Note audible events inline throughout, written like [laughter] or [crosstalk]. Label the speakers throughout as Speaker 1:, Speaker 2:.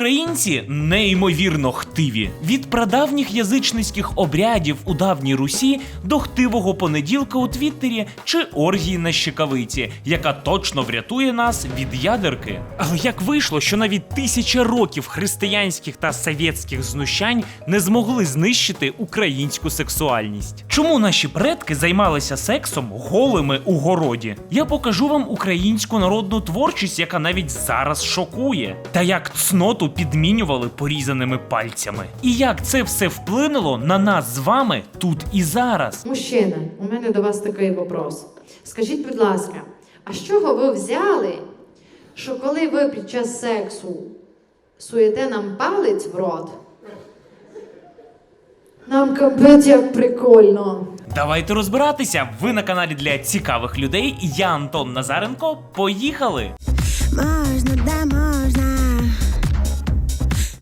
Speaker 1: Українці неймовірно хтиві. Від прадавніх язичницьких обрядів у давній Русі до хтивого понеділка у Твіттері чи оргії на щекавиці, яка точно врятує нас від ядерки. Але як вийшло, що навіть тисяча років християнських та совєтських знущань не змогли знищити українську сексуальність? Чому наші предки займалися сексом голими у городі? Я покажу вам українську народну творчість, яка навіть зараз шокує, та як цноту підмінювали порізаними пальцями. І як це все вплинуло на нас з вами тут і зараз.
Speaker 2: Мужчина, у мене до вас такий вопрос. Скажіть, будь ласка, а з чого ви взяли, що коли ви під час сексу суєте нам палець в рот, нам капець як прикольно.
Speaker 1: Давайте розбиратися. Ви на каналі для цікавих людей. Я Антон Назаренко. Поїхали!
Speaker 3: Можна, да можна.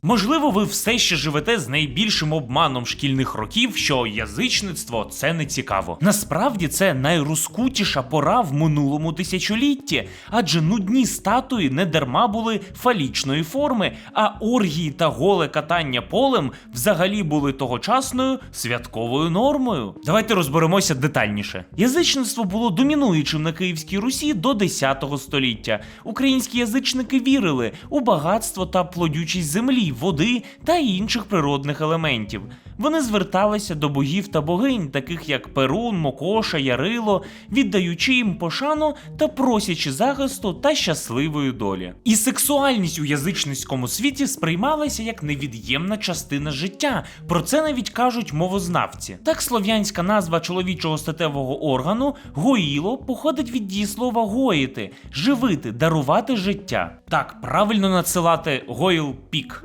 Speaker 1: Можливо, ви все ще живете з найбільшим обманом шкільних років, що язичництво це не цікаво. Насправді це найрозкутіша пора в минулому тисячолітті, адже нудні статуї не дарма були фалічної форми, а оргії та голе катання полем взагалі були тогочасною святковою нормою. Давайте розберемося детальніше. Язичництво було домінуючим на Київській Русі до 10 століття. Українські язичники вірили у багатство та плодючість землі, води та інших природних елементів. Вони зверталися до богів та богинь, таких як Перун, Мокоша, Ярило, віддаючи їм пошану та просячи захисту та щасливої долі. І сексуальність у язичницькому світі сприймалася як невід'ємна частина життя. Про це навіть кажуть мовознавці. Так слов'янська назва чоловічого статевого органу гоїло походить від дієслова гоїти, живити, дарувати життя. Так, правильно надсилати гоїл пік.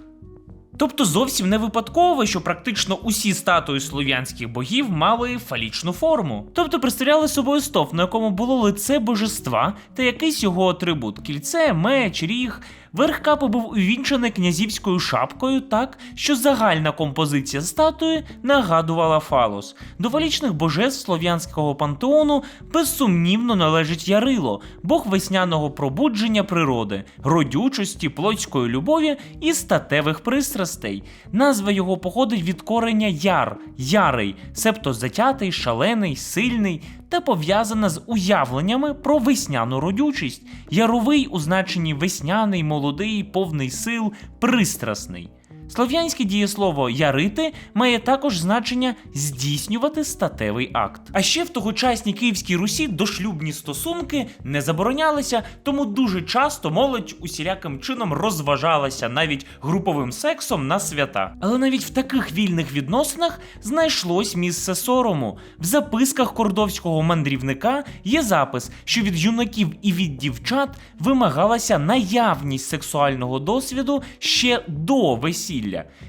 Speaker 1: Тобто зовсім не випадково, що практично усі статуї слов'янських богів мали фалічну форму. Тобто представляли собою стовп, на якому було лице божества та якийсь його атрибут: кільце, меч, ріг. Верх капи був увінчаний князівською шапкою так, що загальна композиція статуї нагадувала фалос. До фалічних божеств слов'янського пантеону безсумнівно належить Ярило, бог весняного пробудження природи, родючості, плотської любові і статевих пристрастей. Назва його походить від корення яр, ярий, себто затятий, шалений, сильний та пов'язана з уявленнями про весняну родючість. Яровий у значенні весняний, молодий, повний сил, пристрасний. Слов'янське дієслово ярити має також значення здійснювати статевий акт. А ще в тогочасній Київській Русі дошлюбні стосунки не заборонялися, тому дуже часто молодь усіляким чином розважалася навіть груповим сексом на свята. Але навіть в таких вільних відносинах знайшлось місце сорому. В записках кордовського мандрівника є запис, що від юнаків і від дівчат вимагалася наявність сексуального досвіду ще до весілля.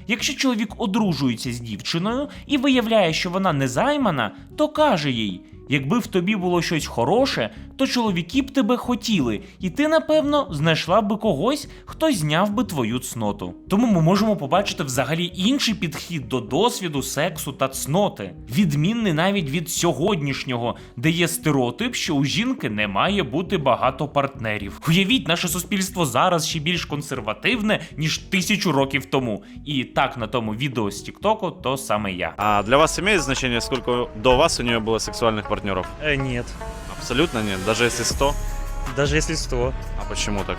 Speaker 1: Якщо чоловік одружується з дівчиною і виявляє, що вона не займана, то каже їй: якби в тобі було щось хороше, то чоловіки б тебе хотіли, і ти, напевно, знайшла би когось, хто зняв би твою цноту. Тому ми можемо побачити взагалі інший підхід до досвіду, сексу та цноти, відмінний навіть від сьогоднішнього, де є стереотип, що у жінки не має бути багато партнерів. Уявіть, наше суспільство зараз ще більш консервативне, ніж тисячу років тому. І так на тому відео з Тіктоку, то саме я.
Speaker 4: А для вас имеет значение, сколько до вас у нее было сексуальных партнеров?
Speaker 5: Э, нет.
Speaker 4: Абсолютно нет, даже если 100.
Speaker 5: Даже если 100.
Speaker 4: А почему так?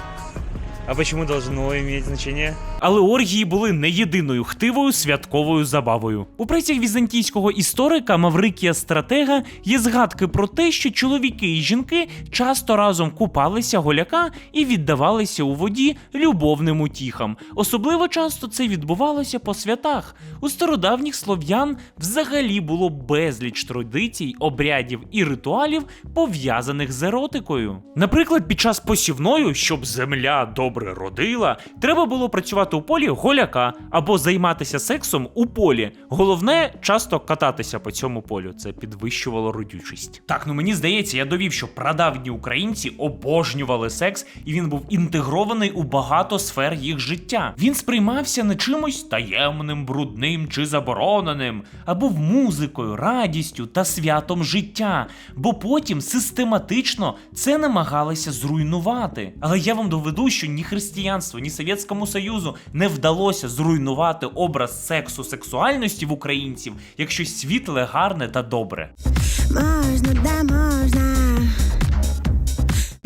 Speaker 5: А почему должно иметь значение?
Speaker 1: Але оргії були не єдиною хтивою святковою забавою. У працях візантійського історика Маврикія Стратега є згадки про те, що чоловіки і жінки часто разом купалися голяка і віддавалися у воді любовним утіхам. Особливо часто це відбувалося по святах. У стародавніх слов'ян взагалі було безліч традицій, обрядів і ритуалів, пов'язаних з еротикою. Наприклад, під час посівною, щоб земля добре родила, треба було працювати у полі голяка або займатися сексом у полі. Головне часто кататися по цьому полю. Це підвищувало родючість. Так, ну мені здається, я довів, що прадавні українці обожнювали секс, і він був інтегрований у багато сфер їх життя. Він сприймався не чимось таємним, брудним чи забороненим, а був музикою, радістю та святом життя. Бо потім систематично це намагалися зруйнувати. Але я вам доведу, що ніхто християнству, ні Совєтському Союзу не вдалося зруйнувати образ сексу сексуальності в українців якщо світле, гарне та добре.
Speaker 3: Можна, да можна.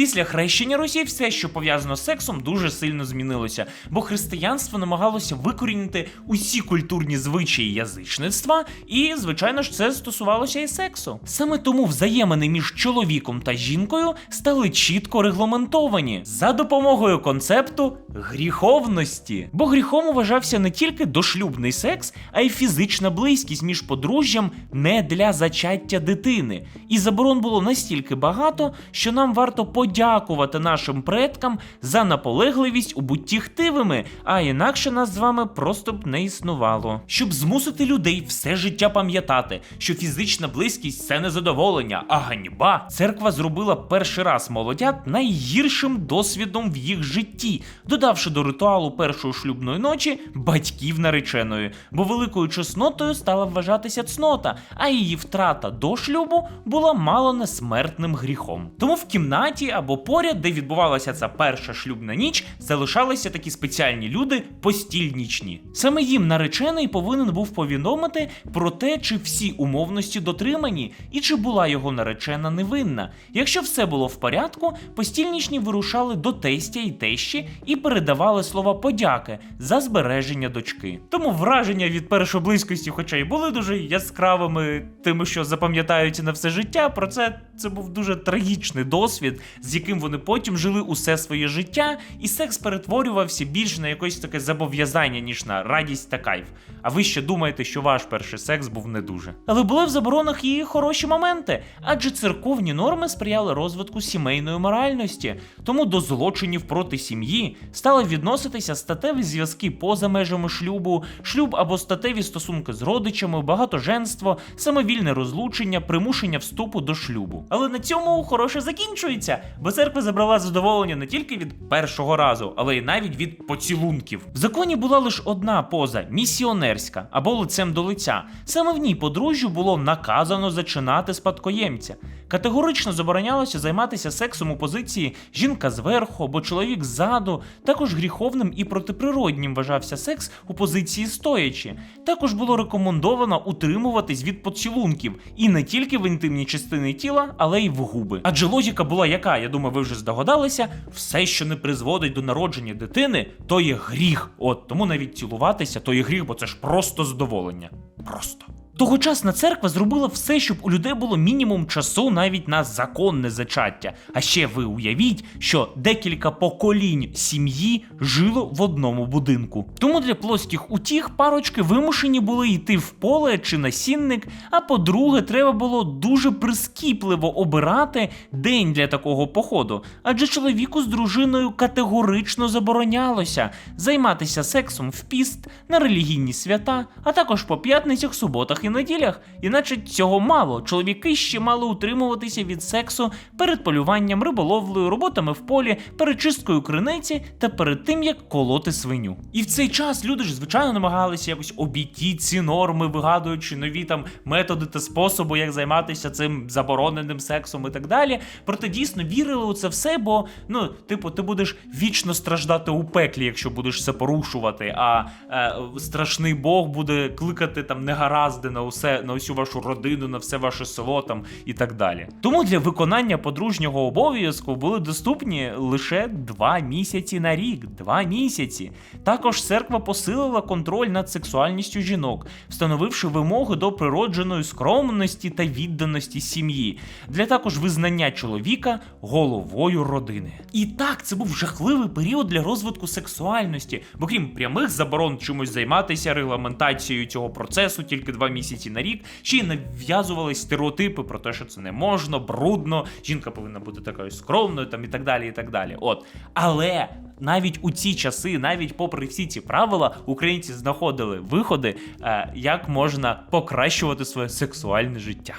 Speaker 1: Після хрещення Русі все, що пов'язано з сексом, дуже сильно змінилося, бо християнство намагалося викорінити усі культурні звичаї язичництва, і, звичайно ж, це стосувалося і сексу. Саме тому взаємини між чоловіком та жінкою стали чітко регламентовані за допомогою концепту гріховності. Бо гріхом вважався не тільки дошлюбний секс, а й фізична близькість між подружжям не для зачаття дитини. І заборон було настільки багато, що нам варто подякувати нашим предкам за наполегливість у будьті хтивими, а інакше нас з вами просто б не існувало. Щоб змусити людей все життя пам'ятати, що фізична близькість це не задоволення, а ганьба. Церква зробила перший раз молодят найгіршим досвідом в їх житті, додавши до ритуалу першої шлюбної ночі батьків нареченої, бо великою чеснотою стала вважатися цнота, а її втрата до шлюбу була мало не смертним гріхом. Тому в кімнаті або поряд, де відбувалася ця перша шлюбна ніч, залишалися такі спеціальні люди постільнічні. Саме їм наречений повинен був повідомити про те, чи всі умовності дотримані, і чи була його наречена невинна. Якщо все було в порядку, постільнічні вирушали до тестя і тещі і передавали слова подяки за збереження дочки. Тому враження від першої близькості, хоча й були дуже яскравими, тими, що запам'ятають на все життя, про це це був дуже трагічний досвід, з яким вони потім жили усе своє життя, і секс перетворювався більш на якесь таке зобов'язання, ніж на радість та кайф. А ви ще думаєте, що ваш перший секс був не дуже. Але були в заборонах і хороші моменти, адже церковні норми сприяли розвитку сімейної моральності, тому до злочинів проти сім'ї стали відноситися статеві зв'язки поза межами шлюбу, шлюб або статеві стосунки з родичами, багатоженство, самовільне розлучення, примушення вступу до шлюбу. Але на цьому хороше закінчується, бо церква забрала задоволення не тільки від першого разу, але й навіть від поцілунків. В законі була лише одна поза місіонерська або лицем до лиця. Саме в ній подружжю було наказано зачинати спадкоємця. Категорично заборонялося займатися сексом у позиції жінка зверху або чоловік ззаду. Також гріховним і протиприроднім вважався секс у позиції стоячи. Також було рекомендовано утримуватись від поцілунків і не тільки в інтимні частини тіла, але й в губи. Адже логіка була яка, я думаю, ви вже здогадалися, все, що не призводить до народження дитини, то є гріх. От тому навіть цілуватися, то є гріх, бо це ж просто задоволення. Просто. Тогочасна церква зробила все, щоб у людей було мінімум часу навіть на законне зачаття. А ще ви уявіть, що декілька поколінь сім'ї жило в одному будинку. Тому для плоских утіх парочки вимушені були йти в поле чи на сінник. А по-друге, треба було дуже прискіпливо обирати день для такого походу, адже чоловіку з дружиною категорично заборонялося займатися сексом в піст на релігійні свята, а також по п'ятницях, суботах і неділях. Іначе цього мало. Чоловіки ще мали утримуватися від сексу перед полюванням, риболовлею, роботами в полі, перечисткою криниці та перед тим як колоти свиню. І в цей час люди ж звичайно намагалися якось обійти ці норми, вигадуючи нові там методи та способи, як займатися цим забороненим сексом і так далі. Проте дійсно вірили у це все, бо ну, типу, ти будеш вічно страждати у пеклі, якщо будеш це порушувати. А е, страшний Бог буде кликати там негаразди на усе, на усю вашу родину, на все ваше село там і так далі. Тому для виконання подружнього обов'язку були доступні лише два місяці на рік. Два місяці. Також церква посилила контроль над сексуальністю жінок, встановивши вимоги до природженої скромності та відданості сім'ї, для також визнання чоловіка головою родини. І так, це був жахливий період для розвитку сексуальності, бо крім прямих заборон чимось займатися регламентацією цього процесу тільки два місяці на рік, ще й нав'язувались стереотипи про те, що це не можна, брудно, жінка повинна бути такою скромною, там і так далі. і так далі. От. Але навіть у ці часи, навіть попри всі ці правила, українці знаходили виходи, е, як можна покращувати своє сексуальне життя.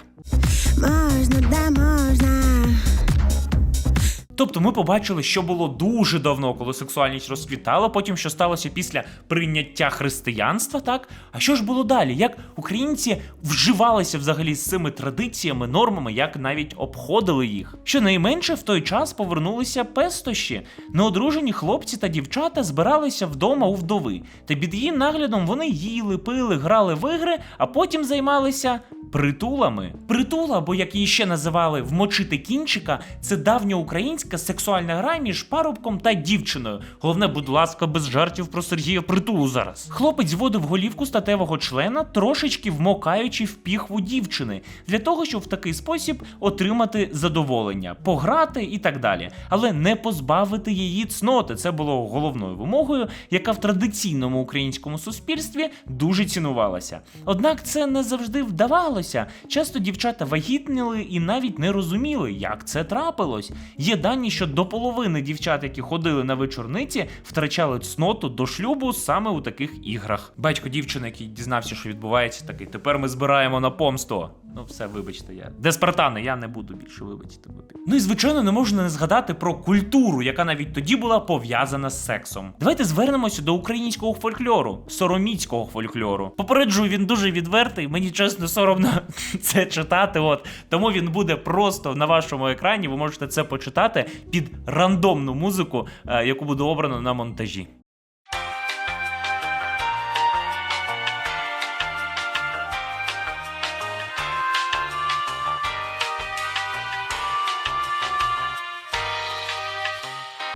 Speaker 3: Можна, да можна.
Speaker 1: Тобто ми побачили, що було дуже давно, коли сексуальність розквітала, потім що сталося після прийняття християнства, так? А що ж було далі? Як українці вживалися взагалі з цими традиціями, нормами, як навіть обходили їх? Щонайменше в той час повернулися пестощі. Неодружені хлопці та дівчата збиралися вдома у вдови, та під її наглядом вони їли, пили, грали в ігри, а потім займалися притулами. Притула, або як її ще називали вмочити кінчика, це давньоукраїнська сексуальна гра між парубком та дівчиною. Головне, будь ласка, без жартів про Сергія Притулу зараз. Хлопець вводив голівку статевого члена, трошечки вмокаючи в піхву дівчини, для того, щоб в такий спосіб отримати задоволення, пограти і так далі, але не позбавити її цноти. Це було головною вимогою, яка в традиційному українському суспільстві дуже цінувалася. Однак це не завжди вдавалося. Часто дівчата вагітніли і навіть не розуміли, як це трапилось. Є дані, що до половини дівчат, які ходили на вечорниці, втрачали цноту до шлюбу саме у таких іграх. Батько дівчини, який дізнався, що відбувається, такий тепер ми збираємо на помсту. Ну, все, вибачте, я. Де Спартани, я не буду більше, вибачте. Ну і звичайно, не можна не згадати про культуру, яка навіть тоді була пов'язана з сексом. Давайте звернемося до українського фольклору, сороміцького фольклору. Попереджую, він дуже відвертий, мені чесно соромно [laughs] це читати. От тому він буде просто на вашому екрані. Ви можете це почитати під рандомну музику, е, яку буде обрано на монтажі.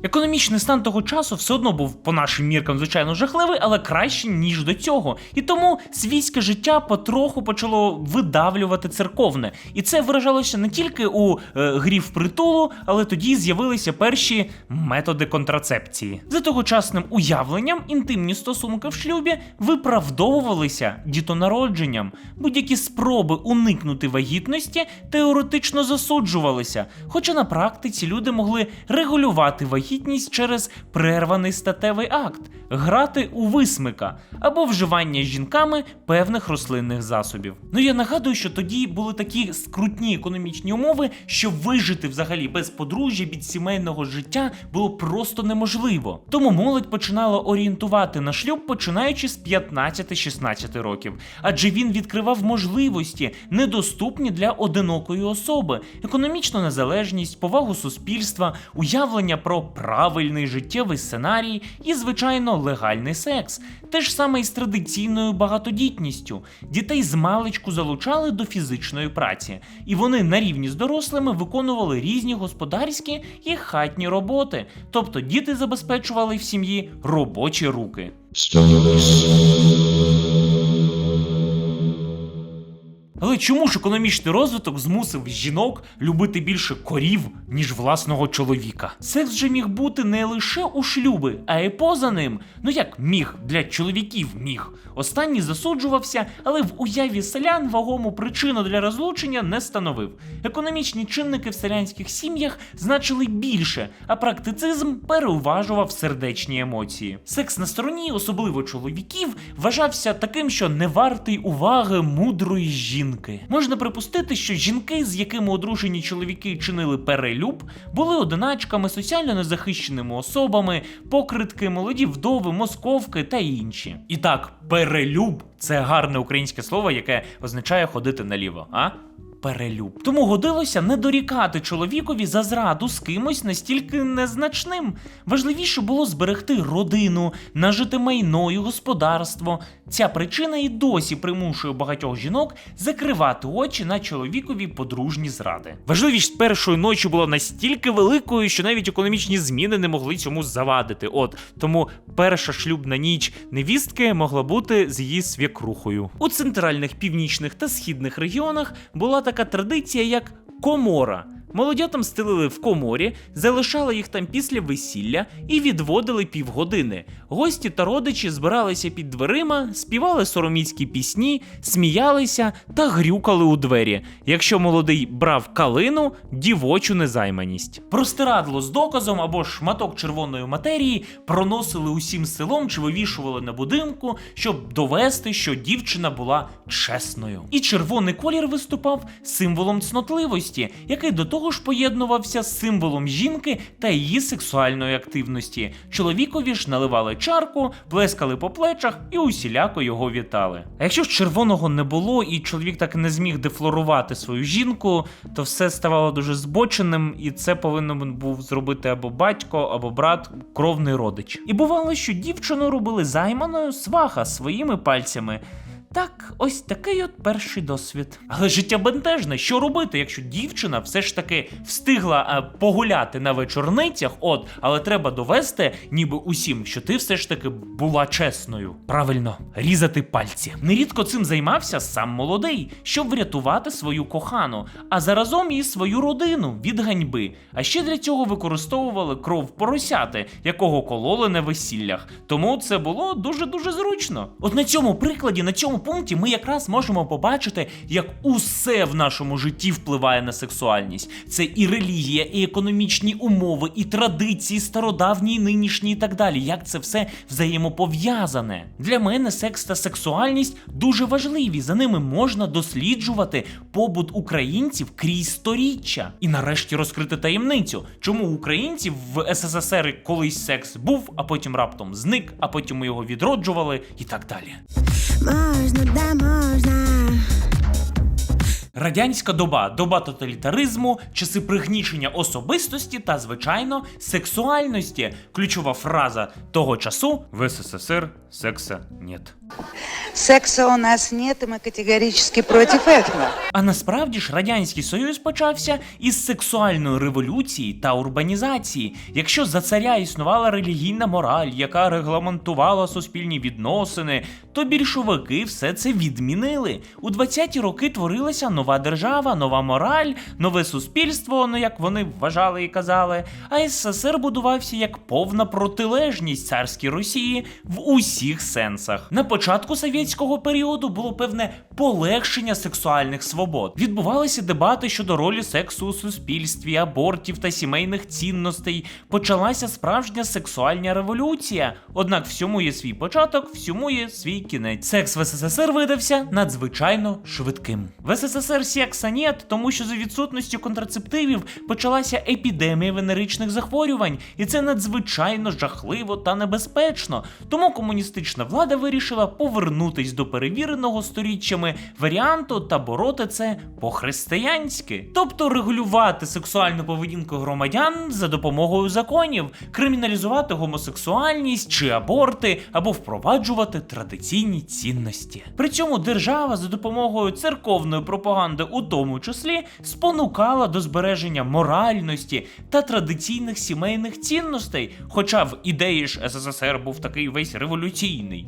Speaker 1: Економічний стан того часу все одно був по нашим міркам, звичайно, жахливий, але краще ніж до цього. І тому свійське життя потроху почало видавлювати церковне. І це виражалося не тільки у е, грі в притулу, але тоді з'явилися перші методи контрацепції. За тогочасним уявленням інтимні стосунки в шлюбі виправдовувалися дітонародженням. Будь-які спроби уникнути вагітності теоретично засуджувалися, хоча на практиці люди могли регулювати вагітність через перерваний статевий акт, грати у висмика або вживання жінками певних рослинних засобів. Ну я нагадую, що тоді були такі скрутні економічні умови, що вижити взагалі без подружжя, від сімейного життя було просто неможливо. Тому молодь починала орієнтувати на шлюб, починаючи з 15-16 років, адже він відкривав можливості, недоступні для одинокої особи, економічну незалежність, повагу суспільства, уявлення про правильний життєвий сценарій і, звичайно, легальний секс. Те ж саме і з традиційною багатодітністю. Дітей з маличку залучали до фізичної праці, і вони на рівні з дорослими виконували різні господарські і хатні роботи. Тобто діти забезпечували в сім'ї робочі руки. Але чому ж економічний розвиток змусив жінок любити більше корів, ніж власного чоловіка? Секс же міг бути не лише у шлюби, а й поза ним. Ну як міг для чоловіків міг. Останній засуджувався, але в уяві селян вагому причину для розлучення не становив. Економічні чинники в селянських сім'ях значили більше, а практицизм переуважував сердечні емоції. Секс на стороні, особливо чоловіків, вважався таким, що не вартий уваги мудрої жінки. Можна припустити, що жінки, з якими одружені чоловіки чинили перелюб, були одиначками, соціально незахищеними особами, покритки, молоді вдови, московки та інші. І так, перелюб це гарне українське слово, яке означає ходити наліво, а? Перелюб. Тому годилося не дорікати чоловікові за зраду з кимось настільки незначним. Важливіше було зберегти родину, нажити майно і господарство. Ця причина і досі примушує багатьох жінок закривати очі на чоловікові подружні зради. Важливість першої ночі була настільки великою, що навіть економічні зміни не могли цьому завадити. От тому перша шлюбна ніч невістки могла бути з її свекрухою. У центральних, північних та східних регіонах була така традиція, як комора. Молодятам стелили в коморі, залишали їх там після весілля і відводили півгодини. Гості та родичі збиралися під дверима, співали сороміцькі пісні, сміялися та грюкали у двері. Якщо молодий брав калину, дівочу незайманість. Простирадло з доказом або шматок червоної матерії проносили усім селом чи вивішували на будинку, щоб довести, що дівчина була чесною. І червоний колір виступав символом цнотливості, який до того того ж поєднувався з символом жінки та її сексуальної активності. Чоловікові ж наливали чарку, плескали по плечах і усіляко його вітали. А якщо ж червоного не було, і чоловік так і не зміг дефлорувати свою жінку, то все ставало дуже збоченим, і це повинен був зробити або батько, або брат, кровний родич. І бувало, що дівчину робили займаною сваха своїми пальцями. Так, ось такий от перший досвід. Але життя бентежне, що робити, якщо дівчина все ж таки встигла е, погуляти на вечорницях, от, але треба довести, ніби усім, що ти все ж таки була чесною. Правильно, різати пальці. Нерідко цим займався сам молодий, щоб врятувати свою кохану, а заразом і свою родину від ганьби. А ще для цього використовували кров поросяти, якого кололи на весіллях. Тому це було дуже дуже зручно. От на цьому прикладі, на цьому пункті, ми якраз можемо побачити, як усе в нашому житті впливає на сексуальність. Це і релігія, і економічні умови, і традиції, стародавні, і нинішні, і так далі. Як це все взаємопов'язане. Для мене секс та сексуальність дуже важливі. За ними можна досліджувати побут українців крізь сторіччя. І нарешті розкрити таємницю, чому українців в СССР колись секс був, а потім раптом зник, а потім його відроджували і так далі.
Speaker 3: Можна, де можна.
Speaker 1: Радянська доба, доба тоталітаризму, часи пригнічення особистості та, звичайно, сексуальності. Ключова фраза того часу в СССР секса нет.
Speaker 6: Секса у нас нет, и мы категорически против этого.
Speaker 1: А насправді ж радянський союз почався із сексуальної революції та урбанізації. Якщо за царя існувала релігійна мораль, яка регламентувала суспільні відносини, то більшовики все це відмінили. У 20-ті роки творилася нова держава, нова мораль, нове суспільство, ну як вони вважали і казали. А СССР будувався як повна протилежність царській Росії в усіх сенсах. На початку совєтського періоду було певне полегшення сексуальних свобод. Відбувалися дебати щодо ролі сексу у суспільстві, абортів та сімейних цінностей. Почалася справжня сексуальна революція. Однак всьому є свій початок, всьому є свій кінець. Секс в СССР видався надзвичайно швидким. В СССР секса нет, тому що за відсутністю контрацептивів почалася епідемія венеричних захворювань, і це надзвичайно жахливо та небезпечно. Тому комуністична влада вирішила повернутись до перевіреного сторіччями варіанту та бороти це по-християнськи, тобто регулювати сексуальну поведінку громадян за допомогою законів, криміналізувати гомосексуальність чи аборти або впроваджувати традиційні цінності. При цьому держава за допомогою церковної пропаганди, у тому числі, спонукала до збереження моральності та традиційних сімейних цінностей. Хоча в ідеї ж СССР був такий весь революційний.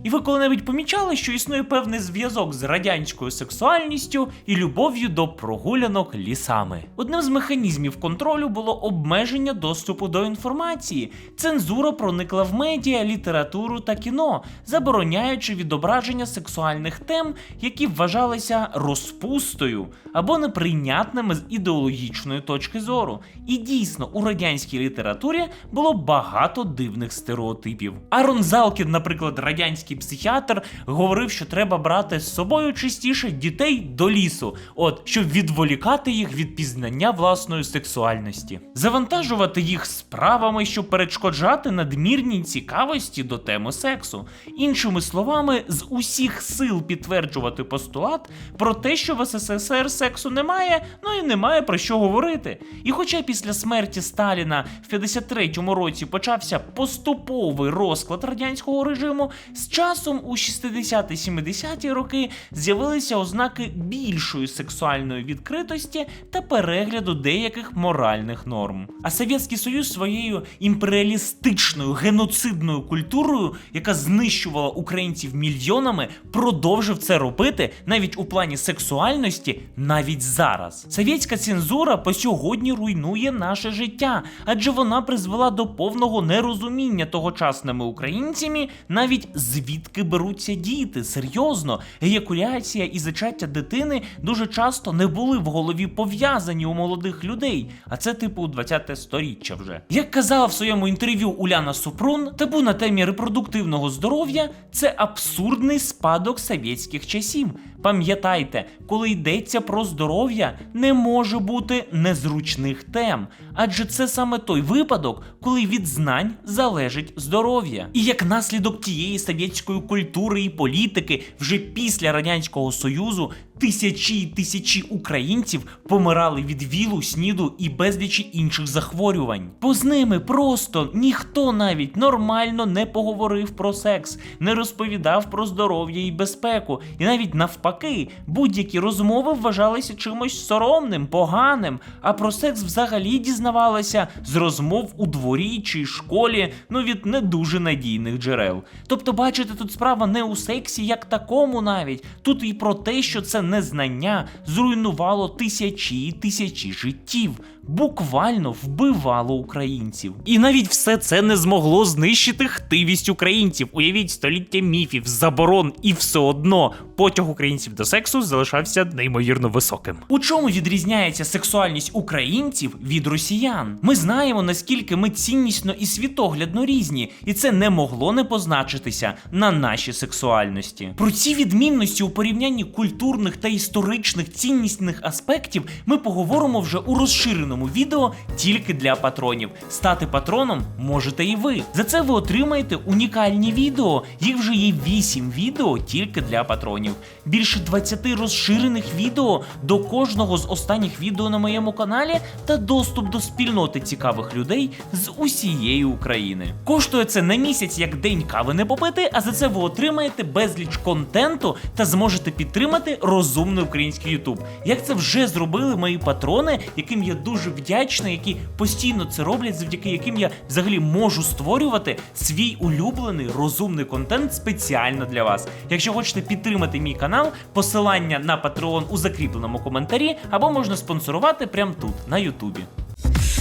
Speaker 1: І ви коли-небудь помічали, що існує певний зв'язок з радянською сексуальністю і любов'ю до прогулянок лісами. Одним з механізмів контролю було обмеження доступу до інформації. Цензура проникла в медіа, літературу та кіно, забороняючи відображення сексуальних тем, які вважалися розпустою або неприйнятними з ідеологічної точки зору. І дійсно у радянській літературі було багато дивних стереотипів. Арон Залкін, наприклад, радянський психіатр, говорив, що треба брати з собою частіше дітей до лісу, от щоб відволікати їх від пізнання власної сексуальності, завантажувати їх справами, щоб перешкоджати надмірній цікавості до теми сексу. Іншими словами, з усіх сил підтверджувати постулат про те, що в СССР сексу немає, ну і немає про що говорити. І хоча після смерті Сталіна в 53-му році почався поступовий розклад радянського режиму, з часом у 60-70-ті роки з'явилися ознаки більшої сексуальної відкритості та перегляду деяких моральних норм. А Совєтський Союз своєю імперіалістичною геноцидною культурою, яка знищувала українців мільйонами, продовжив це робити навіть у плані сексуальності, навіть зараз. Совєтська цензура по сьогодні руйнує наше життя, адже вона призвела до повного нерозуміння тогочасними українцями, навіть звідки беруться діти. Серйозно, еякуляція і зачаття дитини дуже часто не були в голові пов'язані у молодих людей, а це типу 20-те сторіччя вже. Як казала в своєму інтерв'ю Уляна Супрун, табу на темі репродуктивного здоров'я це абсурдний спадок совєтських часів. Пам'ятайте, коли йдеться про здоров'я, не може бути незручних тем, адже це саме той випадок, коли від знань залежить здоров'я. І як наслідок тієї совєтської культури і політики, вже після радянського союзу тисячі і тисячі українців помирали від вілу, сніду і безлічі інших захворювань. Бо з ними просто ніхто навіть нормально не поговорив про секс, не розповідав про здоров'я і безпеку, і навіть навпаки, будь-які розмови вважалися чимось соромним, поганим, а про секс взагалі дізнавалися з розмов у дворі чи школі, ну від не дуже надійних джерел. Тобто, бачите, тут справа не у сексі як такому навіть, тут і про те, що це незнання зруйнувало тисячі і тисячі життів, буквально вбивало українців. І навіть все це не змогло знищити хтивість українців. Уявіть століття міфів, заборон, і все одно потяг українців до сексу залишався неймовірно високим. У чому відрізняється сексуальність українців від росіян? Ми знаємо наскільки ми ціннісно і світоглядно різні, і це не могло не позначитися на нашій сексуальності. Про ці відмінності у порівнянні культурних та історичних ціннісних аспектів ми поговоримо вже у розширеному відео тільки для патронів. Стати патроном можете і ви. За це ви отримаєте унікальні відео. Їх вже є 8 відео тільки для патронів. Більше 20 розширених відео до кожного з останніх відео на моєму каналі та доступ до спільноти цікавих людей з усієї України. Коштує це на місяць як день кави не попити, а за це ви отримаєте безліч контенту та зможете підтримати розумний український Ютуб. Як це вже зробили мої патрони, яким я дуже вдячний, які постійно це роблять, завдяки яким я взагалі можу створювати свій улюблений розумний контент спеціально для вас. Якщо хочете підтримати мій канал, посилання на Patreon у закріпленому коментарі, або можна спонсорувати прямо тут, на Ютубі.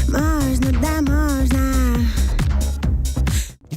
Speaker 3: Можна, да можна.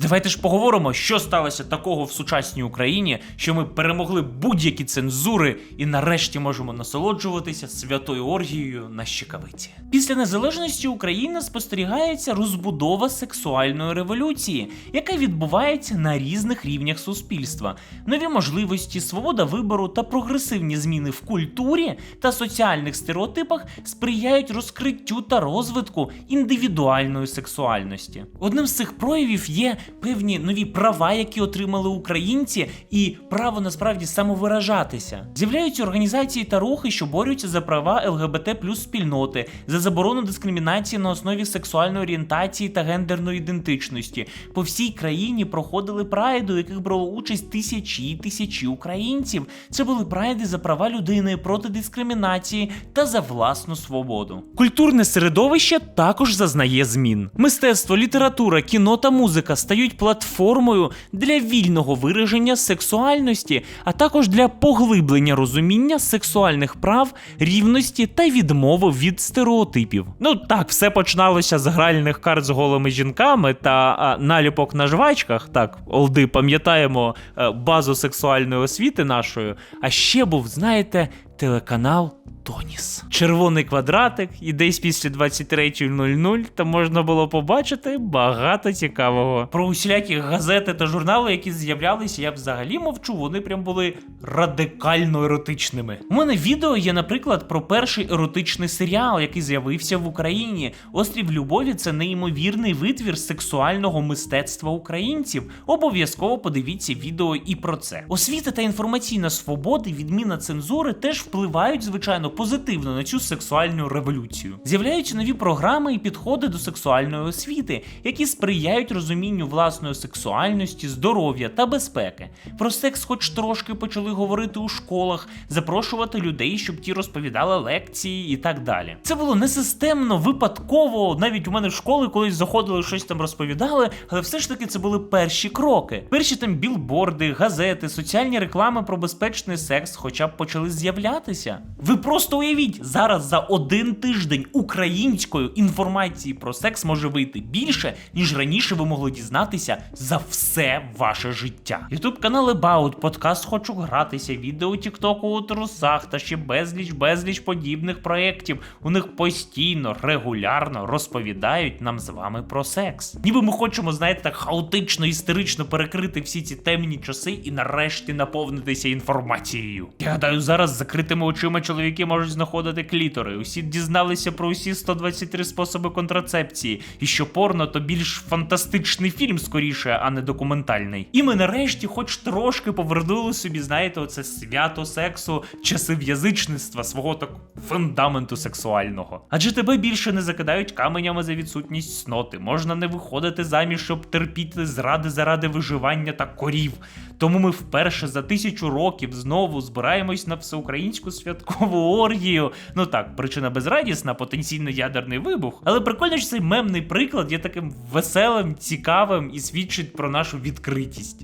Speaker 1: Давайте ж поговоримо, що сталося такого в сучасній Україні, що ми перемогли будь-які цензури і нарешті можемо насолоджуватися святою оргією на щекавиці. Після незалежності України спостерігається розбудова сексуальної революції, яка відбувається на різних рівнях суспільства. Нові можливості, свобода вибору та прогресивні зміни в культурі та соціальних стереотипах сприяють розкриттю та розвитку індивідуальної сексуальності. Одним з цих проявів є певні нові права, які отримали українці, і право насправді самовиражатися. З'являються організації та рухи, що борються за права ЛГБТ плюс спільноти, за заборону дискримінації на основі сексуальної орієнтації та гендерної ідентичності. По всій країні проходили прайди, у яких брало участь тисячі і тисячі українців. Це були прайди за права людини проти дискримінації та за власну свободу. Культурне середовище також зазнає змін. Мистецтво, література, кіно та музика стають платформою для вільного вираження сексуальності, а також для поглиблення розуміння сексуальних прав, рівності та відмови від стереотипів. Ну так, все починалося з гральних карт з голими жінками та а, наліпок на жвачках. Так, олди, пам'ятаємо е, базу сексуальної освіти нашої. А ще був, знаєте, телеканал Тоніс. Червоний квадратик, і десь після 23.00 там можна було побачити багато цікавого. Про усілякі газети та журнали, які з'являлися, я взагалі мовчу, вони прям були радикально еротичними. У мене відео є, наприклад, про перший еротичний серіал, який з'явився в Україні. Острів Любові це неймовірний витвір сексуального мистецтва українців. Обов'язково подивіться відео і про це. Освіта та інформаційна свобода, відміна цензури теж впливають, звичайно, позитивно на цю сексуальну революцію. З'являються нові програми і підходи до сексуальної освіти, які сприяють розумінню власної сексуальності, здоров'я та безпеки. Про секс, хоч трошки почали говорити у школах, запрошувати людей, щоб ті розповідали лекції і так далі. Це було не системно, випадково. Навіть у мене в школи колись заходили щось там розповідали, але все ж таки це були перші кроки. Перші там білборди, газети, соціальні реклами про безпечний секс, хоча б почали з'являтися. Дізнатися? Ви просто уявіть, зараз за один тиждень української інформації про секс може вийти більше, ніж раніше ви могли дізнатися за все ваше життя. Ютуб канал About, подкаст Хочу гратися, відео Тіктоку у трусах та ще безліч безліч подібних проєктів. У них постійно, регулярно розповідають нам з вами про секс. Ніби ми хочемо, знаєте, так хаотично, істерично перекрити всі ці темні часи і нарешті наповнитися інформацією. Я гадаю, зараз з закритими очима чоловіки можуть знаходити клітори. Усі дізналися про усі 123 способи контрацепції, і що порно то більш фантастичний фільм скоріше, а не документальний. І ми нарешті, хоч трошки повернули собі, знаєте, оце свято сексу, часи язичництва, свого так фундаменту сексуального. Адже тебе більше не закидають каменями за відсутність сноти. Можна не виходити заміж, щоб терпіти зради заради виживання та корів. Тому ми вперше за тисячу років знову збираємось на всеукраїнську святкову оргію. Ну так, причина безрадісна, потенційно ядерний вибух. Але прикольно, що цей мемний приклад є таким веселим, цікавим і свідчить про нашу відкритість.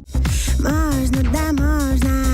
Speaker 3: Можна, да можна.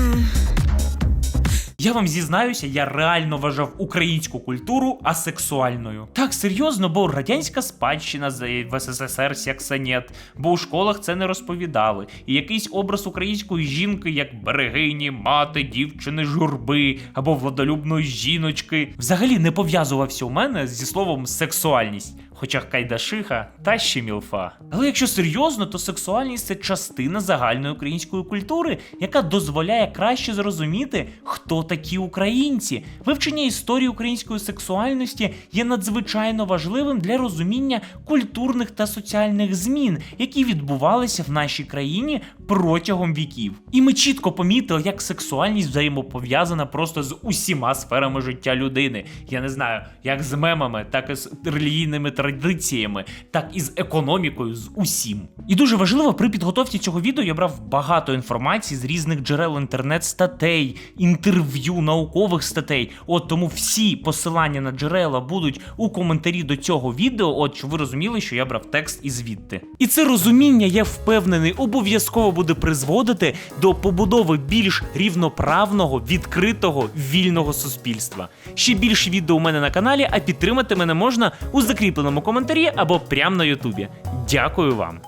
Speaker 1: Я вам зізнаюся, я реально вважав українську культуру асексуальною. Так серйозно, бо радянська спадщина в СССР сексанет, бо у школах це не розповідали. І якийсь образ української жінки, як берегині, мати, дівчини, журби або владолюбної жіночки, взагалі не пов'язувався у мене зі словом сексуальність. Хоча кайдашиха та ще мілфа. Але якщо серйозно, то сексуальність це частина загальної української культури, яка дозволяє краще зрозуміти, хто такі українці. Вивчення історії української сексуальності є надзвичайно важливим для розуміння культурних та соціальних змін, які відбувалися в нашій країні протягом віків. І ми чітко помітили, як сексуальність взаємопов'язана просто з усіма сферами життя людини. Я не знаю, як з мемами, так і з релігійними традиціями, так і з економікою, з усім. І дуже важливо при підготовці цього відео я брав багато інформації з різних джерел інтернет-статей, інтерв'ю, наукових статей. От тому всі посилання на джерела будуть у коментарі до цього відео. От щоб ви розуміли, що я брав текст і звідти. І це розуміння, я впевнений, обов'язково буде призводити до побудови більш рівноправного, відкритого, вільного суспільства. Ще більше відео у мене на каналі, а підтримати мене можна у закріпленому коментарі або прямо на Ютубі. Дякую вам.